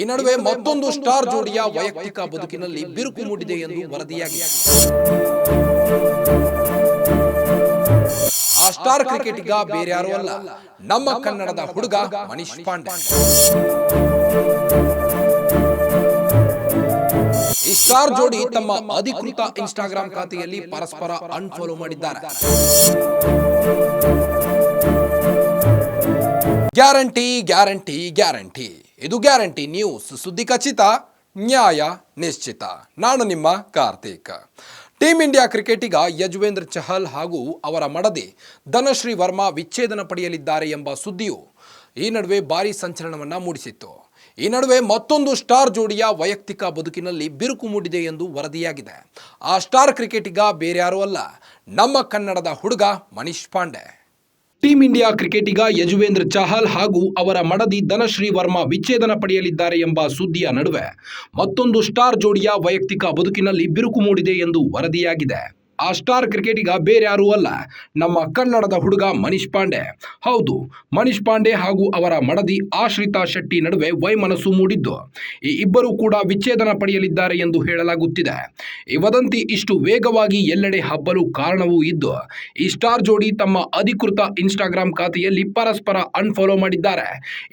ಈ ನಡುವೆ ಮತ್ತೊಂದು ಸ್ಟಾರ್ ಜೋಡಿಯ ವೈಯಕ್ತಿಕ ಬದುಕಿನಲ್ಲಿ ಬಿರುಕು ಮೂಡಿದೆ ಎಂದು ವರದಿಯಾಗಿದೆ. ಆ ಸ್ಟಾರ್ ಕ್ರಿಕೆಟಿಗ ಬೇರ್ಯಾರೂ ಅಲ್ಲ. ನಮ್ಮ ಕನ್ನಡದ ಹುಡುಗ ಮನೀಶ್ ಪಾಂಡೆ. ಈ ಸ್ಟಾರ್ ಜೋಡಿ ತಮ್ಮ ಅಧಿಕೃತ ಇನ್ಸ್ಟಾಗ್ರಾಮ್ ಖಾತೆಯಲ್ಲಿ ಪರಸ್ಪರ ಅನ್ಫಾಲೋ ಮಾಡಿದ್ದಾರೆ. ಗ್ಯಾರಂಟಿ ಗ್ಯಾರಂಟಿ ಗ್ಯಾರಂಟಿ ಇದು ಗ್ಯಾರಂಟಿ ನ್ಯೂಸ್. ಸುದ್ದಿ ಖಚಿತ, ನ್ಯಾಯ ನಿಶ್ಚಿತ. ನಾನು ನಿಮ್ಮ ಕಾರ್ತಿಕ್. ಟೀಂ ಇಂಡಿಯಾ ಕ್ರಿಕೆಟಿಗ ಯಜುವೇಂದ್ರ ಚಹಲ್ ಹಾಗೂ ಅವರ ಮಡದಿ ಧನಶ್ರೀ ವರ್ಮಾ ವಿಚ್ಛೇದನ ಪಡೆಯಲಿದ್ದಾರೆ ಎಂಬ ಸುದ್ದಿಯು ಈ ನಡುವೆ ಭಾರೀ ಸಂಚಲನವನ್ನು ಮೂಡಿಸಿತ್ತು. ಈ ನಡುವೆ ಮತ್ತೊಂದು ಸ್ಟಾರ್ ಜೋಡಿಯ ವೈಯಕ್ತಿಕ ಬದುಕಿನಲ್ಲಿ ಬಿರುಕು ಮೂಡಿದೆ ಎಂದು ವರದಿಯಾಗಿದೆ. ಆ ಸ್ಟಾರ್ ಕ್ರಿಕೆಟಿಗ ಬೇರ್ಯಾರೂ ಅಲ್ಲ, ನಮ್ಮ ಕನ್ನಡದ ಹುಡುಗ ಮನೀಶ್ ಪಾಂಡೆ. ಟೀಂ ಇಂಡಿಯಾ ಕ್ರಿಕೆಟಿಗ ಯಜುವೇಂದ್ರ ಚಹಲ್ ಹಾಗೂ ಅವರ ಮಡದಿ ಧನಶ್ರೀ ವರ್ಮಾ ವಿಚ್ಛೇದನ ಪಡೆಯಲಿದ್ದಾರೆ ಎಂಬ ಸುದ್ದಿಯ ನಡುವೆ ಮತ್ತೊಂದು ಸ್ಟಾರ್ ಜೋಡಿಯ ವೈಯಕ್ತಿಕ ಬದುಕಿನಲ್ಲಿ ಬಿರುಕು ಮೂಡಿದೆ ಎಂದು ವರದಿಯಾಗಿದೆ. ಆ ಸ್ಟಾರ್ ಕ್ರಿಕೆಟಿಗ ಬೇರೆ ಯಾರೂ ಅಲ್ಲ. ನಮ್ಮ ಕನ್ನಡದ ಹುಡುಗ ಮನೀಶ್ ಪಾಂಡೆ. ಹೌದು, ಮನೀಶ್ ಪಾಂಡೆ ಹಾಗೂ ಅವರ ಮಡದಿ ಆಶ್ರಿತಾ ಶೆಟ್ಟಿ ನಡುವೆ ವೈಮನಸ್ಸು ಮೂಡಿದ್ದು. ಈ ಇಬ್ಬರು ಕೂಡ ವಿಚ್ಛೇದನ ಪಡೆಯಲಿದ್ದಾರೆ ಎಂದು ಹೇಳಲಾಗುತ್ತಿದೆ. ಈ ವದಂತಿ ಇಷ್ಟು ವೇಗವಾಗಿ ಎಲ್ಲೆಡೆ ಹಬ್ಬಲು ಕಾರಣವೂ ಇದ್ದು, ಈ ಸ್ಟಾರ್ ಜೋಡಿ ತಮ್ಮ ಅಧಿಕೃತ ಇನ್ಸ್ಟಾಗ್ರಾಮ್ ಖಾತೆಯಲ್ಲಿ ಪರಸ್ಪರ ಅನ್ಫಾಲೋ ಮಾಡಿದ್ದಾರೆ.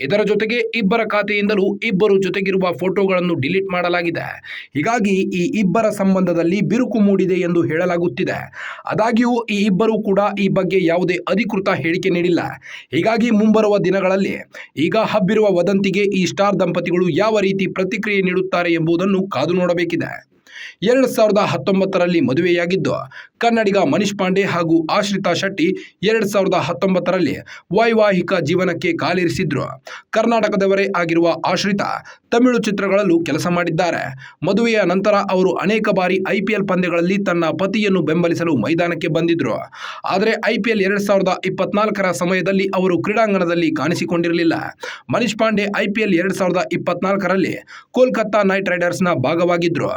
ಇದರ ಜೊತೆಗೆ ಇಬ್ಬರ ಖಾತೆಯಿಂದಲೂ ಇಬ್ಬರು ಜೊತೆಗಿರುವ ಫೋಟೋಗಳನ್ನು ಡಿಲೀಟ್ ಮಾಡಲಾಗಿದೆ. ಹೀಗಾಗಿ ಈ ಇಬ್ಬರ ಸಂಬಂಧದಲ್ಲಿ ಬಿರುಕು ಮೂಡಿದೆ ಎಂದು ಹೇಳಲಾಗುತ್ತಿದೆ. ಆದಾಗ್ಯೂ ಈ ಇಬ್ಬರೂ ಕೂಡ ಈ ಬಗ್ಗೆ ಯಾವುದೇ ಅಧಿಕೃತ ಹೇಳಿಕೆ ನೀಡಿಲ್ಲ. ಹೀಗಾಗಿ ಮುಂಬರುವ ದಿನಗಳಲ್ಲಿ ಈಗ ಹಬ್ಬಿರುವ ವದಂತಿಗೆ ಈ ಸ್ಟಾರ್ ದಂಪತಿಗಳು ಯಾವ ರೀತಿ ಪ್ರತಿಕ್ರಿಯೆ ನೀಡುತ್ತಾರೆ ಎಂಬುದನ್ನು ಕಾದು ನೋಡಬೇಕಿದೆ. ಎರಡು ಸಾವಿರದ ಹತ್ತೊಂಬತ್ತರಲ್ಲಿ ಮದುವೆಯಾಗಿದ್ದು, ಕನ್ನಡಿಗ ಮನೀಶ್ ಪಾಂಡೆ ಹಾಗೂ ಆಶ್ರಿತಾ ಶೆಟ್ಟಿ ಎರಡು ಸಾವಿರದ ಹತ್ತೊಂಬತ್ತರಲ್ಲಿ ವೈವಾಹಿಕ ಜೀವನಕ್ಕೆ ಕಾಲಿರಿಸಿದ್ರು. ಕರ್ನಾಟಕದವರೇ ಆಗಿರುವ ಆಶ್ರಿತಾ ತಮಿಳು ಚಿತ್ರಗಳಲ್ಲೂ ಕೆಲಸ ಮಾಡಿದ್ದಾರೆ. ಮದುವೆಯ ನಂತರ ಅವರು ಅನೇಕ ಬಾರಿ ಐಪಿಎಲ್ ಪಂದ್ಯಗಳಲ್ಲಿ ತನ್ನ ಪತಿಯನ್ನು ಬೆಂಬಲಿಸಲು ಮೈದಾನಕ್ಕೆ ಬಂದಿದ್ರು. ಆದರೆ ಐಪಿಎಲ್ ಎರಡು ಸಾವಿರದ ಇಪ್ಪತ್ನಾಲ್ಕರ ಸಮಯದಲ್ಲಿ ಅವರು ಕ್ರೀಡಾಂಗಣದಲ್ಲಿ ಕಾಣಿಸಿಕೊಂಡಿರಲಿಲ್ಲ. ಮನೀಶ್ ಪಾಂಡೆ ಐಪಿಎಲ್ ಎರಡು ಸಾವಿರದ ಇಪ್ಪತ್ನಾಲ್ಕರಲ್ಲಿ ಕೋಲ್ಕತ್ತಾ ನೈಟ್ ರೈಡರ್ಸ್ನ ಭಾಗವಾಗಿದ್ರು.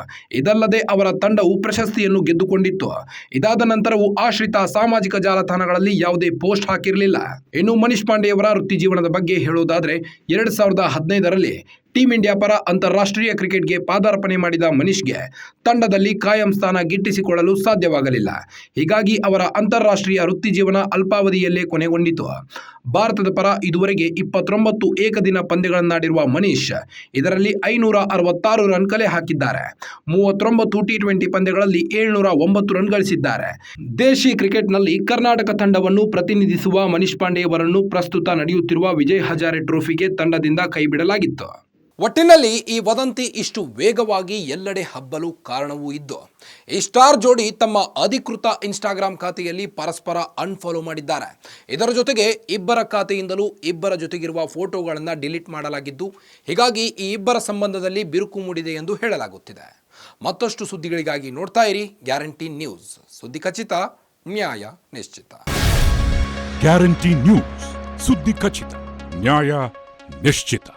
ಇದಲ್ಲದೆ ಅವರ ತಂಡವು ಪ್ರಶಸ್ತಿಯನ್ನು ಗೆದ್ದುಕೊಂಡಿತ್ತು. ಇದಾದ ನಂತರವೂ ಆಶ್ರಿತ ಸಾಮಾಜಿಕ ಜಾಲತಾಣಗಳಲ್ಲಿ ಯಾವುದೇ ಪೋಸ್ಟ್ ಹಾಕಿರಲಿಲ್ಲ. ಇನ್ನು ಮನೀಶ್ ಪಾಂಡೆಯವರ ವೃತ್ತಿ ಜೀವನದ ಬಗ್ಗೆ ಹೇಳುವುದಾದರೆ, ಎರಡು ಸಾವಿರದ ಹದಿನೈದರಲ್ಲಿ ಟೀಂ ಇಂಡಿಯಾ ಪರ ಅಂತಾರಾಷ್ಟ್ರೀಯ ಕ್ರಿಕೆಟ್ಗೆ ಪಾದಾರ್ಪಣೆ ಮಾಡಿದ ಮನೀಶ್ಗೆ ತಂಡದಲ್ಲಿ ಕಾಯಂ ಸ್ಥಾನ ಗಿಟ್ಟಿಸಿಕೊಳ್ಳಲು ಸಾಧ್ಯವಾಗಲಿಲ್ಲ. ಹೀಗಾಗಿ ಅವರ ಅಂತಾರಾಷ್ಟ್ರೀಯ ವೃತ್ತಿ ಜೀವನ ಅಲ್ಪಾವಧಿಯಲ್ಲೇ ಕೊನೆಗೊಂಡಿತು. ಭಾರತದ ಪರ ಇದುವರೆಗೆ ಇಪ್ಪತ್ತೊಂಬತ್ತು ಏಕದಿನ ಪಂದ್ಯಗಳನ್ನಾಡಿರುವ ಮನೀಶ್ ಇದರಲ್ಲಿ ಐನೂರ ಅರವತ್ತಾರು ರನ್ ಕಲೆ ಹಾಕಿದ್ದಾರೆ. ಮೂವತ್ತೊಂಬತ್ತು ಟಿ ಟ್ವೆಂಟಿ ಪಂದ್ಯಗಳಲ್ಲಿ ಏಳ್ನೂರ ಒಂಬತ್ತು ರನ್ ಗಳಿಸಿದ್ದಾರೆ. ದೇಶಿ ಕ್ರಿಕೆಟ್ನಲ್ಲಿ ಕರ್ನಾಟಕ ತಂಡವನ್ನು ಪ್ರತಿನಿಧಿಸುವ ಮನೀಶ್ ಪಾಂಡೆಯವರನ್ನು ಪ್ರಸ್ತುತ ನಡೆಯುತ್ತಿರುವ ವಿಜಯ್ ಹಜಾರೆ ಟ್ರೋಫಿಗೆ ತಂಡದಿಂದ ಕೈಬಿಡಲಾಗಿತ್ತು. ಒಟ್ಟಿನಲ್ಲಿ ಈ ವದಂತಿ ಇಷ್ಟು ವೇಗವಾಗಿ ಎಲ್ಲೆಡೆ ಹಬ್ಬಲು ಕಾರಣವೂ ಇದ್ದು, ಈ ಸ್ಟಾರ್ ಜೋಡಿ ತಮ್ಮ ಅಧಿಕೃತ ಇನ್ಸ್ಟಾಗ್ರಾಮ್ ಖಾತೆಯಲ್ಲಿ ಪರಸ್ಪರ ಅನ್ಫಾಲೋ ಮಾಡಿದ್ದಾರೆ. ಇದರ ಜೊತೆಗೆ ಇಬ್ಬರ ಖಾತೆಯಿಂದಲೂ ಇಬ್ಬರ ಜೊತೆಗಿರುವ ಫೋಟೋಗಳನ್ನು ಡಿಲೀಟ್ ಮಾಡಲಾಗಿದ್ದು, ಹೀಗಾಗಿ ಈ ಇಬ್ಬರ ಸಂಬಂಧದಲ್ಲಿ ಬಿರುಕು ಮೂಡಿದೆ ಎಂದು ಹೇಳಲಾಗುತ್ತಿದೆ. ಮತ್ತಷ್ಟು ಸುದ್ದಿಗಳಿಗಾಗಿ ನೋಡ್ತಾ ಇರಿ ಗ್ಯಾರಂಟಿ ನ್ಯೂಸ್. ಸುದ್ದಿ ಖಚಿತ, ನ್ಯಾಯ ನಿಶ್ಚಿತ. Guarantee news. ಸುದ್ದಿ ಖಚಿತ, ನ್ಯಾಯ ನಿಶ್ಚಿತ.